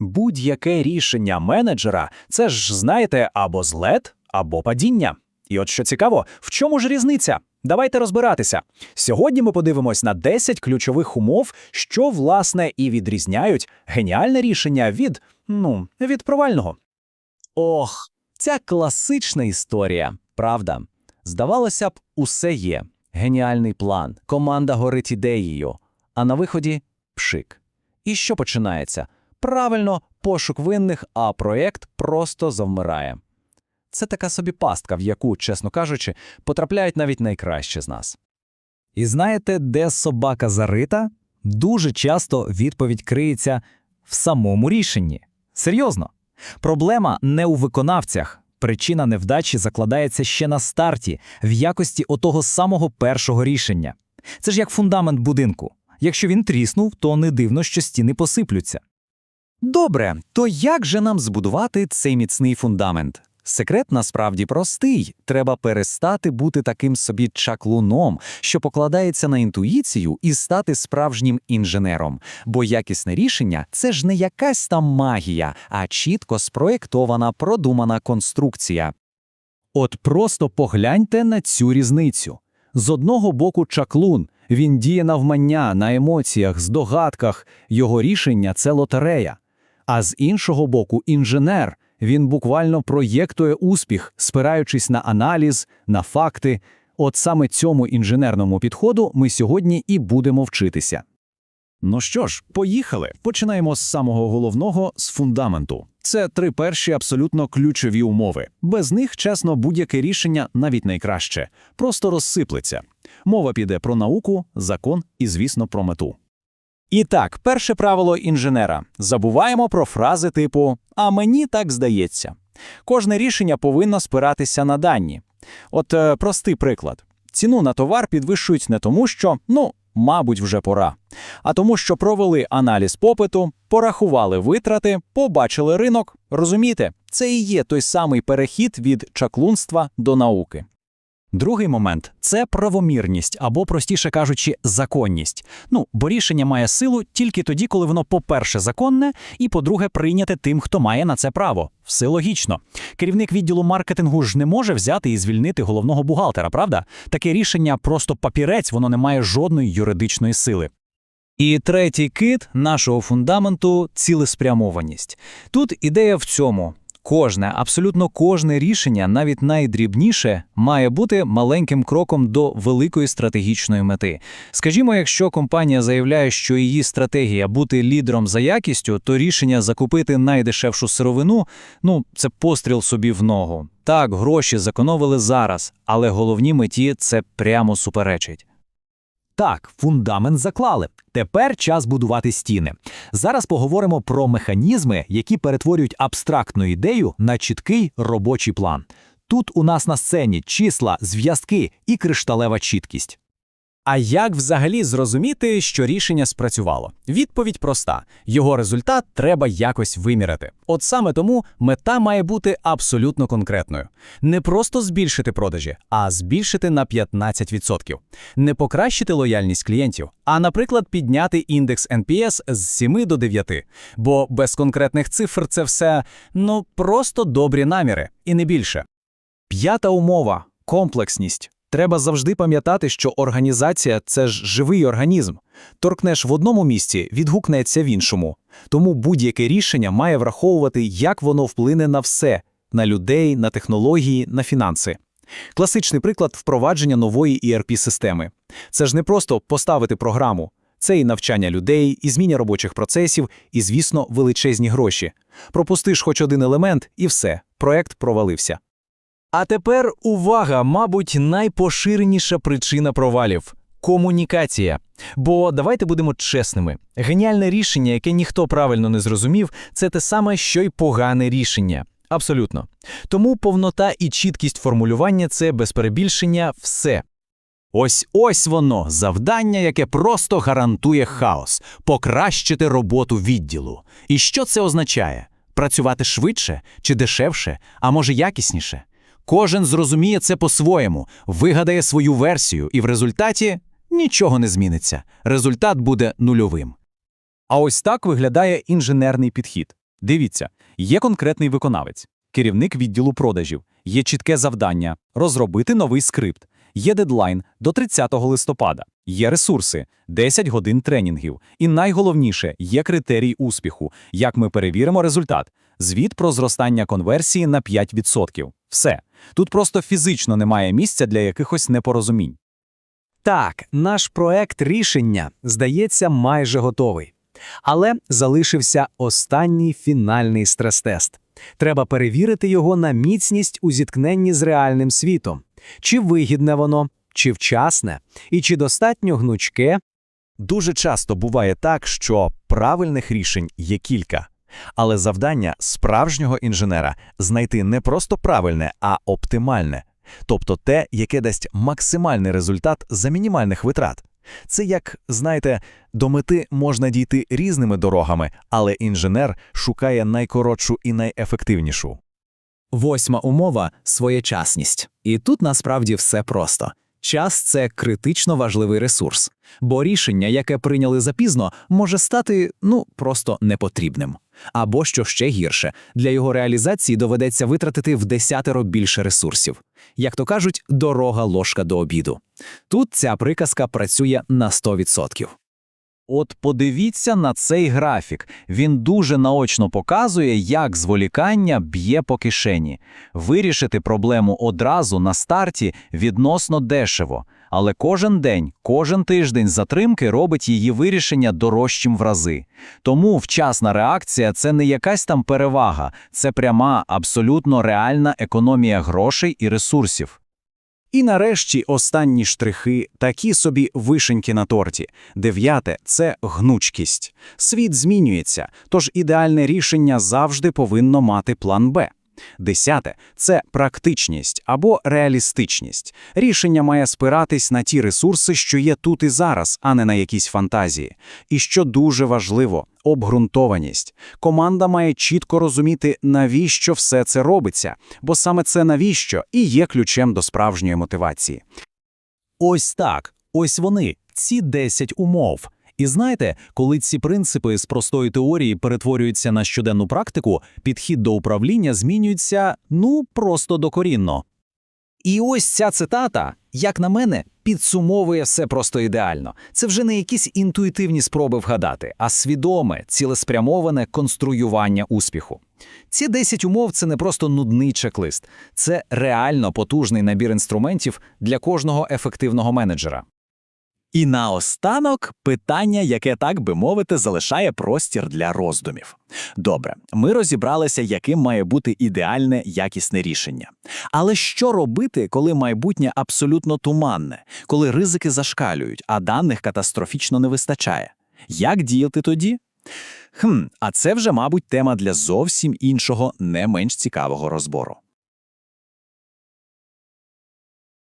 Будь-яке рішення менеджера це ж, знаєте, або злет, або падіння. І от що цікаво, в чому ж різниця? Давайте розбиратися. Сьогодні ми подивимось на 10 ключових умов, що, власне, і відрізняють геніальне рішення від, ну, від провального. Ох, ця класична історія, правда. Здавалося б, усе є. Геніальний план, команда горить ідеєю, а на виході пшик. І що починається? Правильно, пошук винних, а проєкт просто завмирає. Це така собі пастка, в яку, чесно кажучи, потрапляють навіть найкращі з нас. І знаєте, де собака зарита? Дуже часто відповідь криється в самому рішенні. Серйозно. Проблема не у виконавцях. Причина невдачі закладається ще на старті, в якості отого самого першого рішення. Це ж як фундамент будинку. Якщо він тріснув, то не дивно, що стіни посиплються. Добре, то як же нам збудувати цей міцний фундамент? Секрет насправді простий. Треба перестати бути таким собі чаклуном, що покладається на інтуїцію, і стати справжнім інженером. Бо якісне рішення це ж не якась там магія, а чітко спроєктована, продумана конструкція. От просто погляньте на цю різницю. З одного боку чаклун, він діє навмання, на емоціях, здогадках, його рішення це лотерея. А з іншого боку, інженер, він буквально проєктує успіх, спираючись на аналіз, на факти. От саме цьому інженерному підходу ми сьогодні і будемо вчитися. Ну що ж, поїхали. Починаємо з самого головного з фундаменту. Це три перші абсолютно ключові умови. Без них, чесно, будь-яке рішення, навіть найкраще, просто розсиплеться. Мова піде про науку, закон і, звісно, про мету. І так, перше правило інженера: забуваємо про фрази типу А мені так здається. Кожне рішення повинно спиратися на дані. От е, простий приклад: ціну на товар підвищують не тому, що ну. Мабуть, вже пора. А тому, що провели аналіз попиту, порахували витрати, побачили ринок. Розумієте, це і є той самий перехід від чаклунства до науки. Другий момент це правомірність або, простіше кажучи, законність. Ну, бо рішення має силу тільки тоді, коли воно, по-перше, законне, і по-друге, прийняте тим, хто має на це право. Все логічно. Керівник відділу маркетингу ж не може взяти і звільнити головного бухгалтера, правда? Таке рішення просто папірець, воно не має жодної юридичної сили. І третій кит нашого фундаменту цілеспрямованість. Тут ідея в цьому. Кожне, абсолютно кожне рішення, навіть найдрібніше, має бути маленьким кроком до великої стратегічної мети. Скажімо, якщо компанія заявляє, що її стратегія бути лідером за якістю, то рішення закупити найдешевшу сировину ну це постріл собі в ногу. Так, гроші зекономили зараз, але головні меті це прямо суперечить. Так, фундамент заклали. Тепер час будувати стіни. Зараз поговоримо про механізми, які перетворюють абстрактну ідею на чіткий робочий план. Тут у нас на сцені числа, зв'язки і кришталева чіткість. А як взагалі зрозуміти, що рішення спрацювало? Відповідь проста: його результат треба якось виміряти. От саме тому мета має бути абсолютно конкретною: не просто збільшити продажі, а збільшити на 15%. Не покращити лояльність клієнтів, а, наприклад, підняти індекс NPS з 7 до 9. Бо без конкретних цифр це все ну просто добрі наміри, і не більше. П'ята умова комплексність. Треба завжди пам'ятати, що організація це ж живий організм. Торкнеш в одному місці, відгукнеться в іншому. Тому будь-яке рішення має враховувати, як воно вплине на все на людей, на технології, на фінанси. Класичний приклад впровадження нової erp системи Це ж не просто поставити програму, це і навчання людей, і зміна робочих процесів, і, звісно, величезні гроші. Пропустиш хоч один елемент, і все, проект провалився. А тепер увага, мабуть, найпоширеніша причина провалів комунікація. Бо давайте будемо чесними: геніальне рішення, яке ніхто правильно не зрозумів, це те саме, що й погане рішення. Абсолютно. Тому повнота і чіткість формулювання це без перебільшення все. Ось ось воно завдання, яке просто гарантує хаос, покращити роботу відділу. І що це означає? Працювати швидше чи дешевше, а може якісніше? Кожен зрозуміє це по-своєму, вигадає свою версію, і в результаті нічого не зміниться. Результат буде нульовим. А ось так виглядає інженерний підхід. Дивіться, є конкретний виконавець, керівник відділу продажів, є чітке завдання розробити новий скрипт, є дедлайн до 30 листопада, є ресурси, 10 годин тренінгів. І найголовніше, є критерій успіху, як ми перевіримо результат. Звіт про зростання конверсії на 5%. Все. Тут просто фізично немає місця для якихось непорозумінь. Так, наш проект рішення, здається, майже готовий. Але залишився останній фінальний стрес-тест. Треба перевірити його на міцність у зіткненні з реальним світом. Чи вигідне воно, чи вчасне, і чи достатньо гнучке, Дуже часто буває так, що правильних рішень є кілька. Але завдання справжнього інженера знайти не просто правильне, а оптимальне. Тобто те, яке дасть максимальний результат за мінімальних витрат. Це як, знаєте, до мети можна дійти різними дорогами, але інженер шукає найкоротшу і найефективнішу. Восьма умова своєчасність. І тут насправді все просто. Час це критично важливий ресурс, бо рішення, яке прийняли запізно, може стати ну просто непотрібним. Або що ще гірше, для його реалізації доведеться витратити в десятеро більше ресурсів. Як то кажуть, дорога ложка до обіду. Тут ця приказка працює на 100%. От подивіться на цей графік. Він дуже наочно показує, як зволікання б'є по кишені. Вирішити проблему одразу на старті відносно дешево. Але кожен день, кожен тиждень затримки робить її вирішення дорожчим в рази. Тому вчасна реакція – це не якась там перевага, це пряма, абсолютно реальна економія грошей і ресурсів. І нарешті останні штрихи, такі собі вишеньки на торті. Дев'яте – це гнучкість. Світ змінюється, тож ідеальне рішення завжди повинно мати план «Б». Десяте – це практичність або реалістичність. Рішення має спиратись на ті ресурси, що є тут і зараз, а не на якісь фантазії. І що дуже важливо – обґрунтованість. Команда має чітко розуміти, навіщо все це робиться, бо саме це навіщо і є ключем до справжньої мотивації. Ось так, ось вони, ці 10 умов. І знаєте, коли ці принципи з простої теорії перетворюються на щоденну практику, підхід до управління змінюється, ну, просто докорінно. І ось ця цитата, як на мене, підсумовує все просто ідеально. Це вже не якісь інтуїтивні спроби вгадати, а свідоме, цілеспрямоване конструювання успіху. Ці 10 умов це не просто нудний чек-лист, це реально потужний набір інструментів для кожного ефективного менеджера. І наостанок питання, яке, так би мовити, залишає простір для роздумів. Добре, ми розібралися, яким має бути ідеальне якісне рішення. Але що робити, коли майбутнє абсолютно туманне, коли ризики зашкалюють, а даних катастрофічно не вистачає? Як діяти тоді? Хм, а це вже, мабуть, тема для зовсім іншого, не менш цікавого розбору.